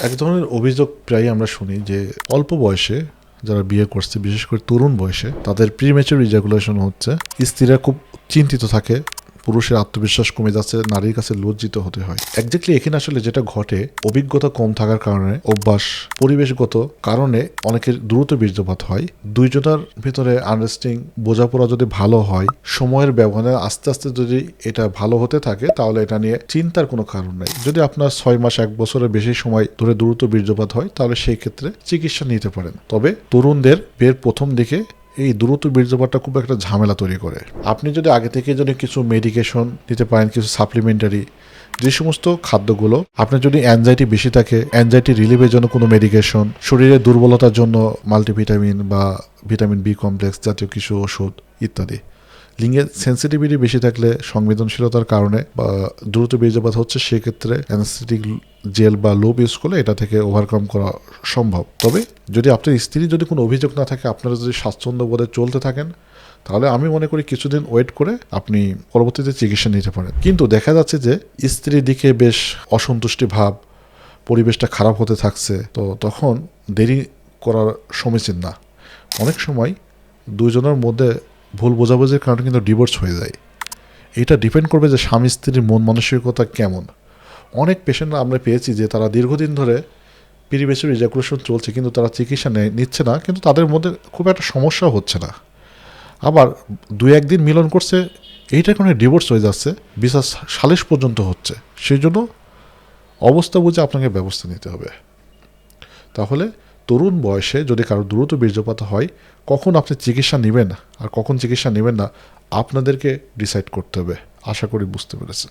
এক ধরনের অভিযোগ প্রায় আমরা শুনি যে অল্প বয়সে যারা বিয়ে করছে, বিশেষ করে তরুণ বয়সে, তাদের প্রিমেচুর ইজাকুলেশন হচ্ছে। স্ত্রীরা খুব চিন্তিত থাকে পুরুষের আত্মবিশ্বাস কমে যাচ্ছে, নারীর কাছে লজ্জিত হতে হয়। একজাক্টলি এখানে আসলে যেটা ঘটে, অভিজ্ঞতা কম থাকার কারণে, অভ্যাস পরিবেশগত কারণে অনেকের দ্রুত বীর্যপাত হয়। দুইজনের ভিতরে আন্ডারস্ট্যান্ডিং বোঝাপড়া যদি ভালো হয়, সময়ের ব্যবধানে আস্তে আস্তে যদি এটা ভালো হতে থাকে, তাহলে এটা নিয়ে চিন্তার কোনো কারণ নেই। যদি আপনার ছয় মাস, এক বছরের বেশি সময় ধরে দ্রুত বীর্যপাত হয়, তাহলে সেই ক্ষেত্রে চিকিৎসা নিতে পারেন। তবে তরুণদের বিয়ের প্রথম দিকে এই দ্রুত বীর্যপাতটা খুব একটা ঝামেলা তৈরি করে। আপনি যদি আগে থেকে যদি কিছু মেডিকেশন নিতে পারেন, কিছু সাপ্লিমেন্টারি যে সমস্ত খাদ্যগুলো, আপনার যদি অ্যাংজাইটি বেশি থাকে অ্যাংজাইটি রিলিভের জন্য কোনো মেডিকেশন শরীরের দুর্বলতার জন্য মাল্টিভিটামিন বা ভিটামিন বি কমপ্লেক্স জাতীয় কিছু ওষুধ ইত্যাদি লিঙ্গের সেন্সিটিভিটি বেশি থাকলে সংবেদনশীলতার কারণে বা দ্রুত বীর্যপাত হচ্ছে, সেক্ষেত্রে অ্যানস্থেটিক জেল বা লোভ ইউজ করলে এটা থেকে ওভারকাম করা সম্ভব। তবে যদি আপনার স্ত্রী যদি কোনো অভিযোগ না থাকে, আপনারা যদি স্বাচ্ছন্দ্য বোধে চলতে থাকেন, তাহলে আমি মনে করি কিছুদিন ওয়েট করে আপনি পরবর্তীতে চিকিৎসা নিতে পারেন। কিন্তু দেখা যাচ্ছে যে স্ত্রীর দিকে বেশ অসন্তুষ্টি ভাব, পরিবেশটা খারাপ হতে থাকছে, তো তখন দেরি করার সমীচীন না। অনেক সময় দুজনের মধ্যে ভুল বোঝাবুঝির কারণে কিন্তু ডিভোর্স হয়ে যায়। এটা ডিপেন্ড করবে যে স্বামী, স্ত্রীর মন মানসিকতা কেমন। অনেক পেশেন্ট আমরা পেয়েছি যে তারা দীর্ঘদিন ধরে পিরিবেশের ইজাকুলেশন চলছে কিন্তু তারা চিকিৎসা নেয়, নিচ্ছে না কিন্তু তাদের মধ্যে খুব একটা সমস্যা হচ্ছে না। আবার দু একদিন মিলন করছে এইটার কারণে ডিভোর্স হয়ে যাচ্ছে বিশ্বাস সালিশ পর্যন্ত হচ্ছে। সেই জন্য অবস্থা বুঝে আপনাকে ব্যবস্থা নিতে হবে। তাহলে তরুণ বয়সে যদি কারও দ্রুত বীর্যপাত হয়, কখন আপনি চিকিৎসা নেবেন? আর কখন চিকিৎসা নেবেন না? আপনাদেরকে ডিসাইড করতে হবে। আশা করি বুঝতে পেরেছেন।